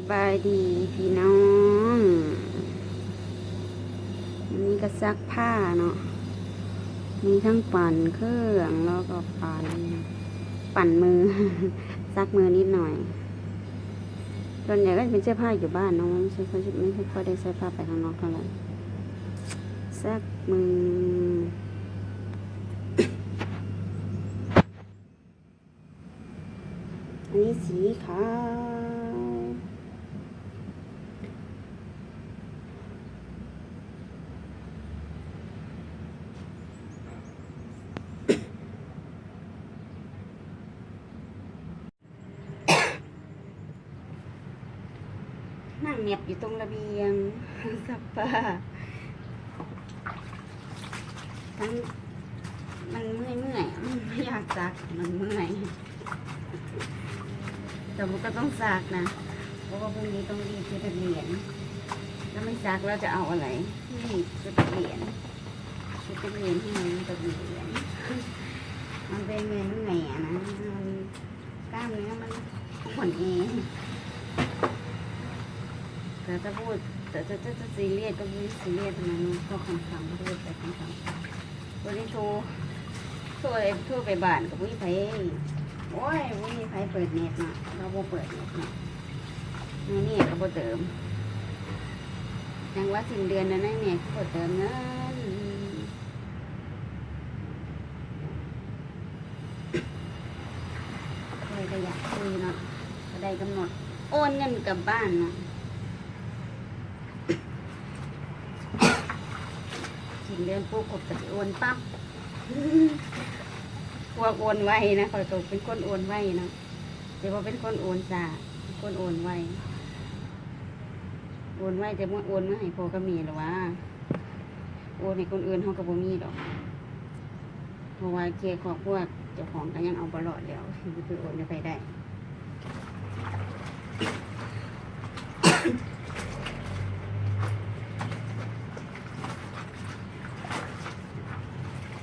สบายดีพี่น้องอันนี้ก็ซักผ้าเนาะ มีทั้งปั่นเครื่องแล้วก็ปั่นปั่นมือ ซักมือนิดหน่อยส่วนใหญ่ก็จะเป็นเสื้อผ้าอยู่บ้านเนาะไม่ใช่ค่อยไม่ค่อยค่อยได้ใส่ผ้าไปข้างนอกเท่าไหร่ซักมือ อันนี้สีขาว นั่ง เหน็บอยู่ตรงระเบียงสับผ้าทั้งมันเมื่อยเมื่อยไม่อยากซักมันเมื่อยแต่มันก็ต้องซักนะเพราะว่าพรุ่งนี้ต้องรีบชุดนักเรียนถ้าไม่ซักเราจะเอาอะไรรีบชุดนักเรียนชุดนักเรียนที่มันต้องเรียนมันเป็นเงินเหนื่อยนะมันกล้ามเนื้อมันอ่อนเอง แต่ถ้าพูดแต่จะจะจะซีเรียสก็ไม่ซีเรียสนะก็คำคำพูดไปคำคำวันนี้โทรโทรไปโทรไปบ้านกับวิไพโอ้ยวิไพเปิดเน็ตเนาะเราโบเปิดเน็ตนาะนี่นี่ก็โบเติมยังว่าสิ้นเดือนนะนั่นเนี่ยก็บ่เติมเงินเคยก็อยากคุยเนาะก็ได้กำหนด โอนเงินกลับบ้านเนาะ สิ้นเดือนปุ๊บกดกสิโอนปั๊บพวกโอนไวนะคอยตกเป็นคนโอนไวเนาะแต่ว่าเป็นคนโอนจ้าคนโอนไวโอนไวจะมาโอนมาให้พอก็มีหรอวะโอนให้คนอื่นเขาก็บ่มีดอกเพราะว่าเคของพวกเจ้าของก็ยังเอาบลอดแล้วจะไปโอนไปได้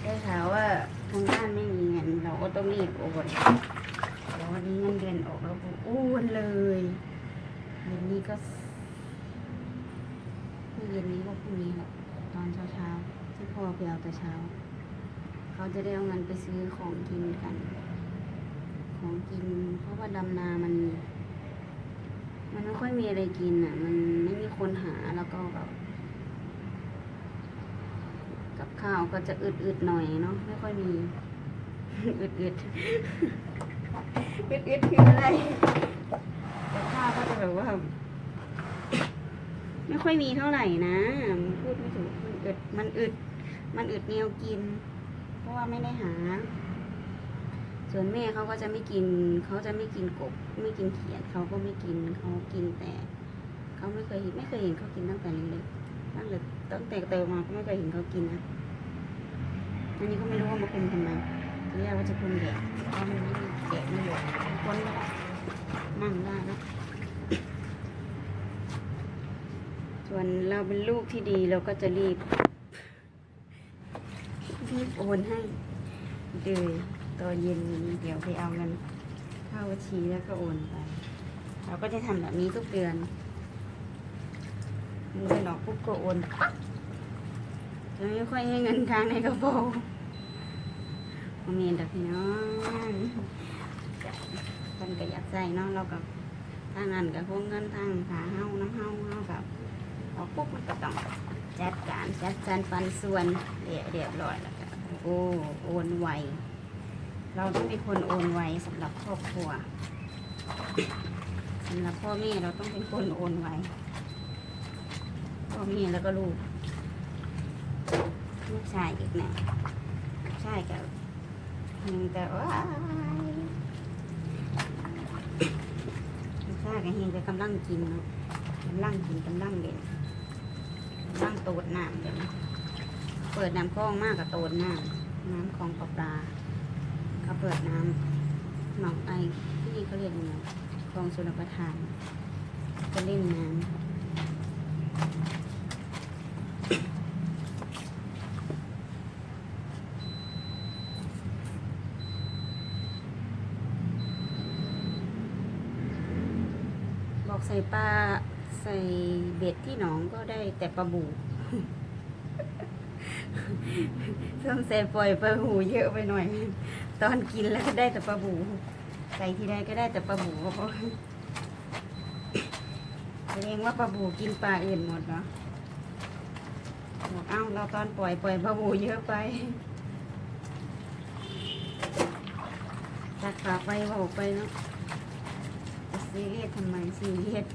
ได้ข่าวว่าทางบ้านไม่มีเงินเราก็ ต้องรีบโอนววันนี้เงินเดือนออกแล้วก็โอนเลยเย็นนี้ก็ไม่เย็นนี้ก็พรุ่งนี้แหละตอนเช้าเช้าที่พ่อไปเอาแต่เช้า เขาจะได้เอาเงินไปซื้อของกินกัน ของกิน เพราะว่าดำนามัน มันไม่ค่อยมีอะไรกินอะ มันไม่มีคนหาแล้วก็แบบกับข้าวก็จะอึดๆหน่อยเนาะไม่ค่อยมี อึดๆอึดๆคืออะไรกับข้าวก็จะแบบว่า ไม่ค่อยมีเท่าไหร่นะพูดไม่ถูกมันอึดมันอึด มันอึดแนวกิน เพราะว่าไม่ได้หา ส่วนแม่เขาก็จะไม่กิน เขาจะไม่กินกบ ไม่กินเขียดเขาก็ไม่กินเขากินแต่เขาไม่เคยเห็นไม่เคยเห็นเขากินตั้งแต่เล็กๆตั้งแต่ตั้งแต่เติมมาก็ไม่เคยเห็นเขากินนะอันนี้ก็ไม่รู้ว่ามาคุมทำไม ทีแรกว่าจะคุมแดดเพราะมันไม่มีแดดไม่หยดคนก็นั่งได้แล้วส่วนเราเป็นลูกที่ดีเราก็จะรีบรีบโอนให้เลยตอนเย็นเดี๋ยวไปเอาเงินเข้าบัญชีแล้วก็โอนไป เราก็จะทำแบบนี้ทุกเดือนเงินออกปุ๊บก็โอนปั๊บจะไม่ค่อยให้เงินค้างในกระเป๋า มเมนต์พี่น้องคนก็อยากใส่เนาะเรากับทางนั้นกับพวกเงินทางขาเฮาน้ำเฮาเฮากับออกปุ๊บมันก็ต้องจัดการจัดการปันส่วนเรียบเรียบร้อยแล้วก็โอ้โอนไวเราต้องเป็นคนโอนไวสำหรับครอบครัวสำหรับพ่อแม่เราต้องเป็นคนโอนไวพ่อแม่แล้วก็ลูกลูกชายอีกนะลูกชายกับ ยังแต่ว่าลูกชากับเฮงก็กำลังกินเนาะกำลังกินกำลังเด่นน้ำโตดน้ำเดี๋ยวเปิดน้ำคลองมากกับโตดน้ำน้ำคลองปลาปลาเขาเปิดน้ำหนองไอที่นี่เขาเรียกยังไงคลองชลประทานก็เล่นน้ำ บอกสส่ปลาใส่เบ็ดที่หนองก็ได้แต่ปลาบูส้มใส่ปล่อยปลาบูเยอะไปหน่อย ตอนกินแล้วก็ได้แต่ปลาบูใส่ทีใดก็ได้แต่ปลาบูเราะแสดงว่าปลาบูกินปลาอื่นหมดเนาะบอกเอ้าเราตอนปล่อยปล่อยปลาบูเยอะไปตักปลาไปบอกไปเนาะ ซีเรียสทำไมซีเรียส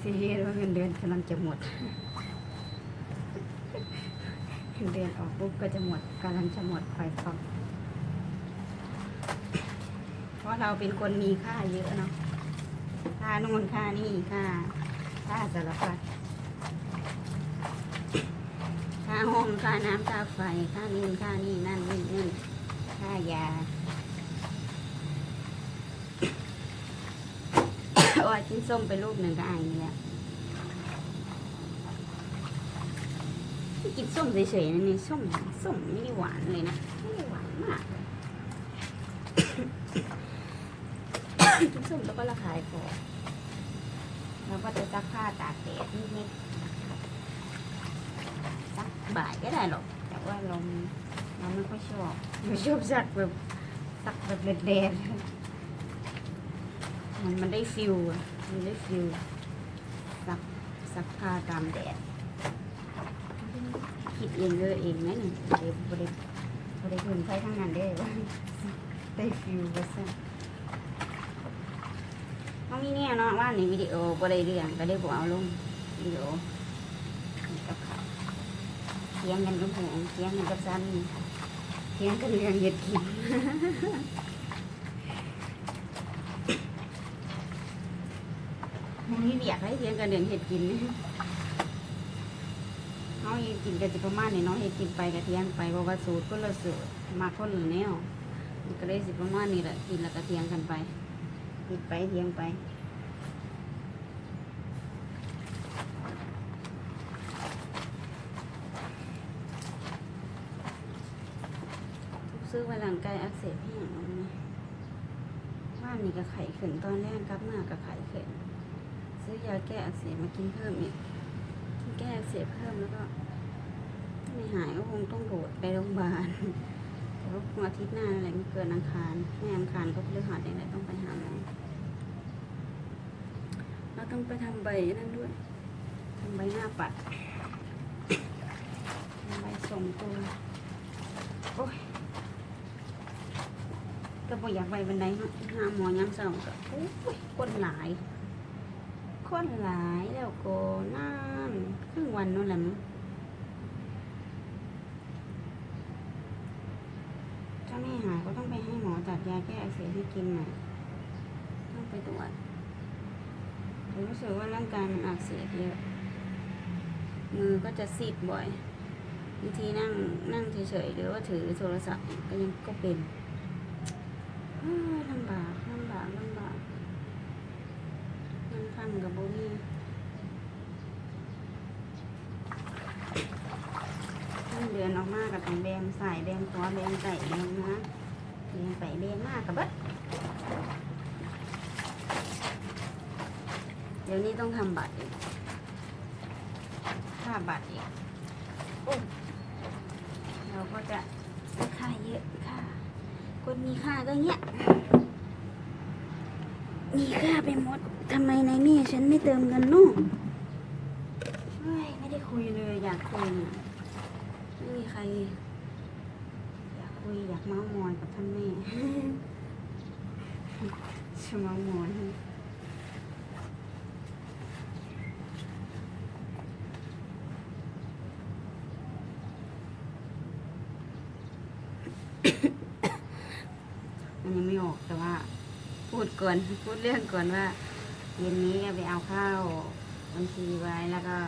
ซีเรียสว่าเงินเดือนกำลังจะหมดเงินเดือนออกปุ๊บก็จะหมดกำลังจะหมดคอยฟังเพราะเราเป็นคนมีค่าเยอะเนาะค่านู่นค่านี่ค่าค่าสารพัดค่าห้องค่าน้ำค่าไฟค่านู่นค่านี่นั่นนี่นี่ค่ายา อ้ยกินส้มไปลูกหนึ่งก็อายนี่แหละกินส้มเฉยๆนะนี่ส้มส้มไม่ได้หวานเลยนะไม่ได้หวานมากกินส้มแล้วก็ระคายคอเราก็จะซักผ้าตากแดดนิดๆนะครับซักบ่ายก็ได้หรอก แต่ว่าเราเราไม่ค่อยชอบไม่ชอบซักแบบซักแบบแดดๆ มันมันได้ฟิลอะมันได้ฟิลซักซักผ้าตามแดดคิดเองเลยเองนะนี่บริบริบริคุณใช้ทั้งนั้นได้ได้ฟิลว่าซะเขามีเนี่ยเนาะว่าในวิดีโอบริเรื่องก็ได้บอกเอาลงวิดีโอกับเขาเทียงกันกับหงเทียงกันกับซันเทียงกันเรื่องเห็ดกินมั มีเบียกให้เทียงกันเรื่องเห็ดกินนี่เขาเห็ดกินกันสิประมาณนี้เนาะเห็ดกินไปกับเทียงไปเพราะว่าสูตรก็ละสูตรมาคนละแนวก็เลยสิประมาณนี้แหละกินแล้วก็เทียงกันไปผิดไปเทียงไปซื้อไว้หลังกายอักเสบให้อย่างนี้ว่านี่ก็ไข่ขึ้นตอนแรกกลับมาก็ไข่ขึ้น ซื้อยาแก้อักเสบมากินเพิ่มอีกกินแก้อักเสบเพิ่มแล้วก็ถ้าไม่หายก็คงต้องโดดไปโรงพยาบาลแต่ว่าคงอาทิตย์หน้าอะไรไม่เกินอังคารไม่อังคารก็พฤหัสเนี่ยต้องไปหาหมอเราต้องไปทำใบนั่นด้วยทำใบหน้าปัดทำใบส่งตัวโอ้ยก็บ่อยากไปบันไดเนาหาหมอยามเช้าก็โอ้ยคนหลาย คนหลายแล้วก็นั่นครึ่งวันนั่นแหละมั้งถ้าไม่หายก็ต้องไปให้หมอจัดยาแก้อักเสบให้กินใหม่ต้องไปตรวจผมรู้สึกว่าร่างกายมันอักเสบเยอะ มือก็จะซีดบ่อยบางทีนั่งนั่งเฉยๆหรือว่าถือโทรศัพท์ก็ยังก็เป็นเอ้ยลำบากลำบากลำบาก นั่งข้ามกับบนี่นั่งเดือนออกมากับต้องแบมใส่แบมตัวแบมไก่แบมนะแบมไปแบมมากกับเบิดเดี๋ยวนี้ต้องทำบัตรอีกค่าบัตรอีกเราก็จะค่าเยอะค่าคนมีค่าก็เงี้ยมีค่าไปหมดทำไมใน ฉันไม่เติมเงินนู่นไม่ได้คุยเลยอยากคุยไม่มีใคร อยากคุยอยากเมาส์มอยกับท่านแม่จะเมาส์มอยมันยังไม่ออกแต่ว่า พูดก่อนพูดเรื่องก่อนว่า เย็นนี้ก็ไปเอาข้าวบัญชีไว้แล้วก็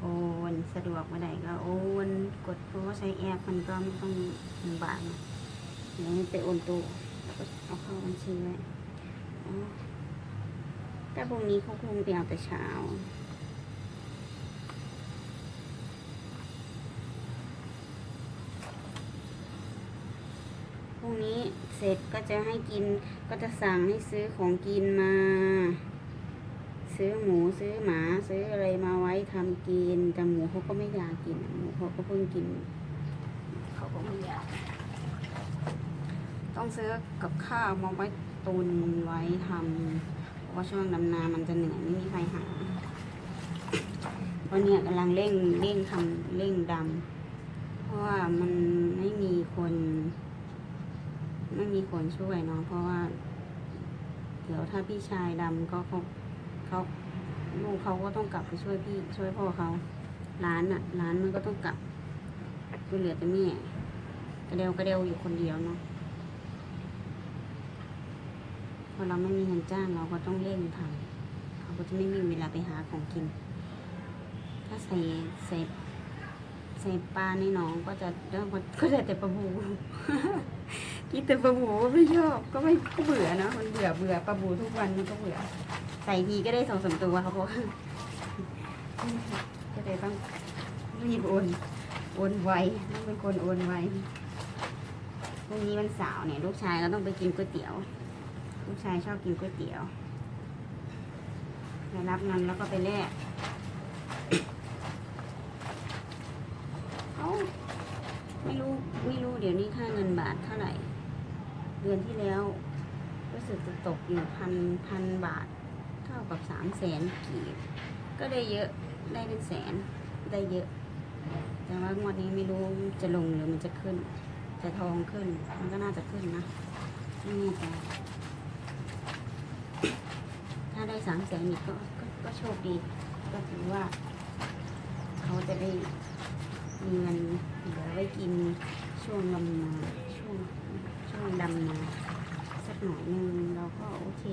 โอนสะดวกเมื่อไหร่ก็โอนกดเพราะว่าใช้แอปมันก็ไม่ต้องลำบากเดี๋ยวไปโอนตู้แล้วก็เอาเข้าบัญชีไว้แต่พรุ่งนี้เขาคงไปเอาแต่เช้าพรุ่งนี้เสร็จก็จะให้กินก็จะสั่งให้ซื้อของกินมา ซื้อหมูซื้อหมาซื้ออะไรมาไว้ทำกิน แต่หมูเขาก็ไม่อยากกิน หมูเขาก็เพิ่งกิน เขาก็ไม่อยาก ต้องซื้อกับข้าวมาไว้ตุนไว้ทำเพราะว่าช่วงดำนามันจะเหนื่อยไม่มีใครหาเพราะเนี่ยกำลังเร่งเร่งทำเร่งดำเพราะว่ามันไม่มีคน ไม่มีคนช่วยเนาะเพราะว่า เดี๋ยวถ้าพี่ชายดำก็เขา เขาลูกเขาก็ต้องกลับไปช่วยพี่ช่วยพ่อเขาร้านอะร้านมันก็ต้องกลับก็เหลือแต่แม่กระเดวกระเดวอยู่คนเดียวเนาะพอเราไม่มีเงินจ้างเราก็ต้องเร่งทำเขาก็จะไม่มีเวลาไปหาของกิน ถ้าใส่ใส่ใส่ปลาในหนองก็จะเริ่มก็ได้แต่ปลาบู กินแต่ปลาบูก็ไม่ชอบก็ไม่ก็เบื่อเนอะมันเบื่อเบื่อปลาบูทุกวันมันก็เบื่อ ใส่ทีก็ได้สองสามตัวเขาบอกก็เลยต้องรีบโอนโอนไวต้องเป็นคนโอนไวพรุ่งนี้วันเสาร์เนี่ยลูกชายก็ต้องไปกินก๋วยเตี๋ยว ลูกชายชอบกินก๋วยเตี๋ยวไปรับเงินแล้วก็ไปแลกเอ้าไม่รู้ไม่รู้เดี๋ยวนี้ค่าเงินบาทเท่าไหร่ เดือนที่แล้ว รู้สึกจะตกอยู่พันพันบาท เท่ากับสามแสนกีบ ก็ได้เยอะได้เป็นแสนได้เยอะ แต่ว่างวดนี้ไม่รู้จะลงหรือมันจะขึ้นจะทองขึ้น มันก็น่าจะขึ้นนะไม่แน่ใจถ้าได้สามแสนอีกก็ก็ก็โชคดี ก็ถือว่า เขาจะได้มีเงินเหลือไว้กินช่วงลำนาช่วง ช่วงดำนาสักหน่อยหนึ่งเราก็โอเค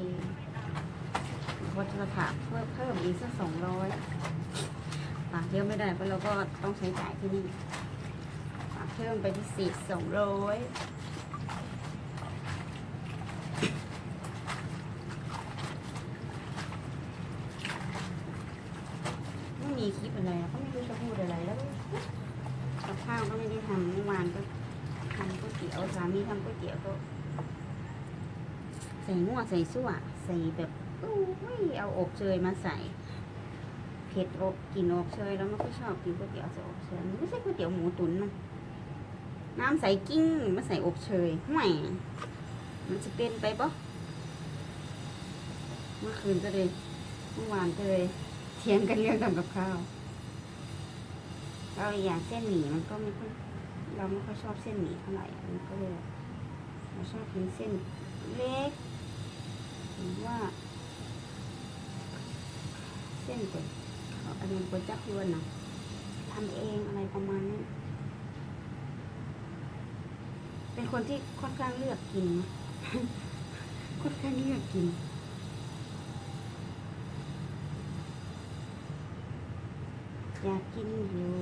วัตถุถาเพิ่มเพิ่มอีกสักสองร้อยฝากเยอะไม่ได้เพราะเราก็ต้องใช้จ่ายที่นี่ฝากเพิ่มไปที่สี่สองร้อยไม่มีคลิปอะไรแล้วก็ไม่รู้จะพูดอะไรแล้ว กับข้าวก็ไม่ได้ทำเมื่อวานก็ทำก๋วยเตี๋ยวสามีทำก๋วยเตี๋ยวก็ ใส่มั่วใส่ซั่วใส่แบบอู้ยเอาอบเชยมาใส่เผ็ดอบกินอบเชยแล้วมันก็ชอบกินก๋วยเตี๋ยวใส่อบเชยมันไม่ใช่ก๋วยเตี๋ยวหมูตุ๋นนะน้ำใส่กิ้งมาใส่อบเชยห่วยมันจะเป็นไปปะเมื่อคืนก็เลยเมื่อวานก็เลยเถียงกันเรื่องทำกับข้าวเราอย่างเส้นหมี่มันก็ไม่ค่อยเราไม่ค่อยชอบเส้นหมี่เท่าไหร่มันก็เลยเราชอบกินเส้นเล็ก หรือว่า เส้นก๋วยเขาอันนี้ก๋วยจับยวนนะทำเองอะไรประมาณนี้ เป็นคนที่ค่อนข้างเลือกกิน ค่อนข้างเลือกกินอยากกินอยู่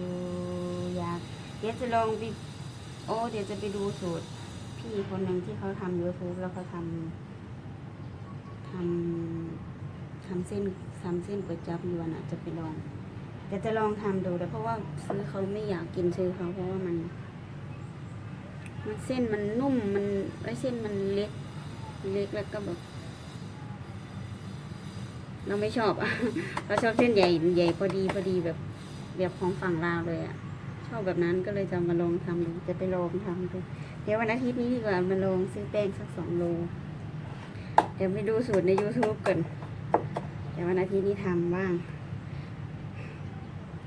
อยากเดี๋ยวจะลองไปโอ้เดี๋ยวจะไปดูสูตรพี่คนหนึ่งที่เขาทำยูทูบแล้วเขาทำ ทำทำเส้นทำเส้นก๋วยจั๊บยวนอะจะไปลองเดี๋ยวจะลองทำดูแต่เพราะว่าซื้อเขาไม่อยากกินซื้อเขาเพราะว่ามัน มันเส้นมันนุ่มมันไอ้เส้นมันเล็ก เล็กแล้วก็แบบเราไม่ชอบอะเราชอบเส้นใหญ่ใหญ่พอดีพอดีแบบแบบของฝั่งลาวเลยอะชอบแบบนั้นก็เลยจะมาลองทำดูจะไปลองทำดูเดี๋ยววันอาทิตย์นี้ดีกว่ามาลองซื้อแป้งสักสองโล เดี๋ยวไปดูสูตรใน YouTube ก่อนเดี๋ยววันอาทิตย์นี้ทำบ้าง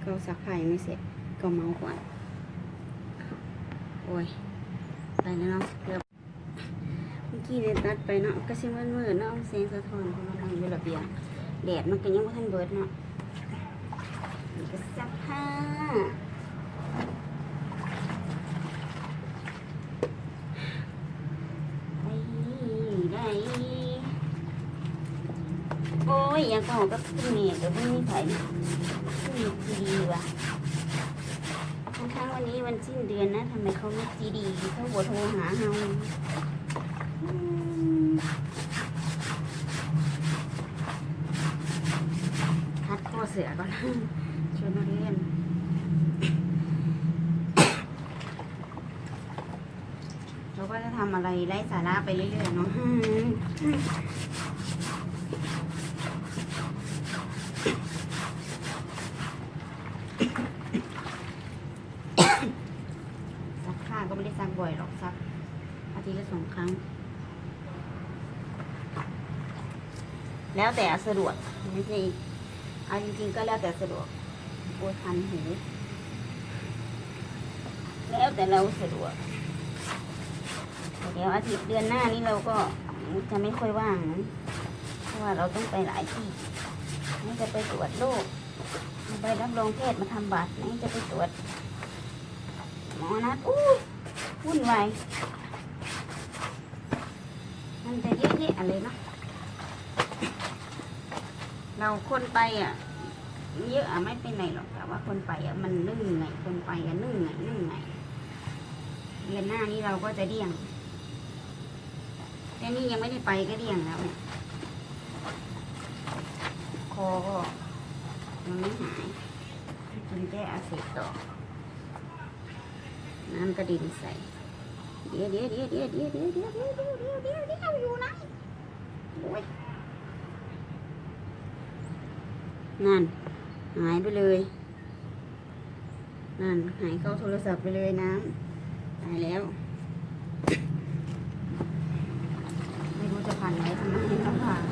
ก็ซักผ้ายังไม่เสร็จ ก็เมาก่อน โอ้ย ไปแล้วเนาะเกือบเมื่อกี้เนี่ยตัดไปเนาะก็ชิมืดมืดๆเนาะแสงสะท้อนเราะมันนั่งอยู่ระเบียงแดดมันก็ยังไม่ทันเบิดเนาะนี่ก็ซักผ้าได้ได้ โอ้ยยังก็กับพี่เมย์กับพี่นี่ไผ่พี่ดีว่ะทั้งๆวันนี้วันสิ้นเดือนนะทำไมเขาไม่จีดีเขาบโทรหาเราคัดข้อเสือก่อนชวนเรียนเราก็จะทำอะไรไร้สาระไปเรื่อยๆเนาะ บ่อยหรอกซัก อาทิตย์ละสองครั้ง แล้วแต่สะดวกไม่ใช่เอาจริงๆก็แล้วแต่สะดวกปวดคันหูแล้วแต่เราสะดวกเดี๋ยวอาทิตย์เดือนหน้านี้เราก็จะไม่ค่อยว่างนะเพราะว่าเราต้องไปหลายที่นี่จะไปตรวจโรคไปรับรองแพทย์มาทำบัตรนี่จะไปตรวจหมอนัดอู้ยวุ่นวายมันจะเยอะแยะอะไรเนาะ เราคนไปอะเยอะอะไม่เป็นไรหรอกแต่ว่าคนไปอะมันนึ่งไงคนไปอะนึ่งไงนึ่งไงเดือนหน้านี้เราก็จะเดี่ยงแต่นี่ยังไม่ได้ไปก็เดี่ยงแล้วเนี่ยคอก็ยังไม่หายกินแก้อาเสบต่อ น้ำกระดิ่งใส่เดียวเดียวเดียวเดี๋ยวเดี๋ยวเดี๋ยวเดี๋ยวเดี๋ยวเดี๋ยวเดี๋ยวเดี๋ยวเดี๋ยวอยู่ไหนโอ้ย นั่น หายไปเลย นั่น หายเข้าโทรศัพท์ไปเลยน้ำตายแล้ว ไม่รู้จะผ่านไหนทำไมต้องผ่าน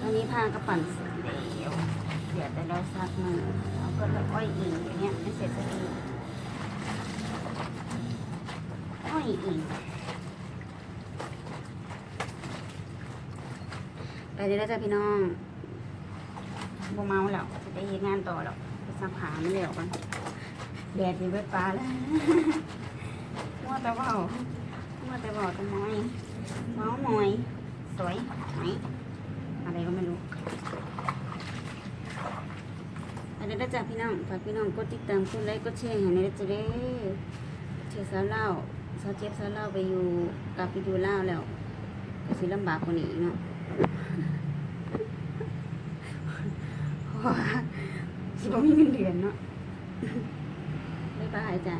ตอนนี้ผ้าก็ปั่นเสร็จแล้วเดี๋ยวแต่เราซักมือเราก็เลยอ้อยอิงอย่างเงี้ยไม่เสร็จสักทีอ้อยอิงไป เลยแล้วจ้ะพี่น้องบ่เมาแล้วจะได้เฮ็ดงานต่อแล้วไปซักผาไม่เหลวกันแดดดีเบิดปลาแล้วมัวแต่เบามัวแต่เบาแต่มอยเมาหมอยสวยไหมอะไรก็ไม่รู้อะไรนะจ๊ะพี่น้องฝากพี่น้องกดติดตามกดไลค์กดแชร์ให้ในจะได้เชื่อสาวเล่าสาวเจ็บสาวเล่าไปอยู่กลับไปอยู่เล่าแล้วก็สิลำบากกว่านี้อีกเนาะ เพ ราะว่าสิบ่มีเงินเดือนเนาะบ๊ายบายจ้ะ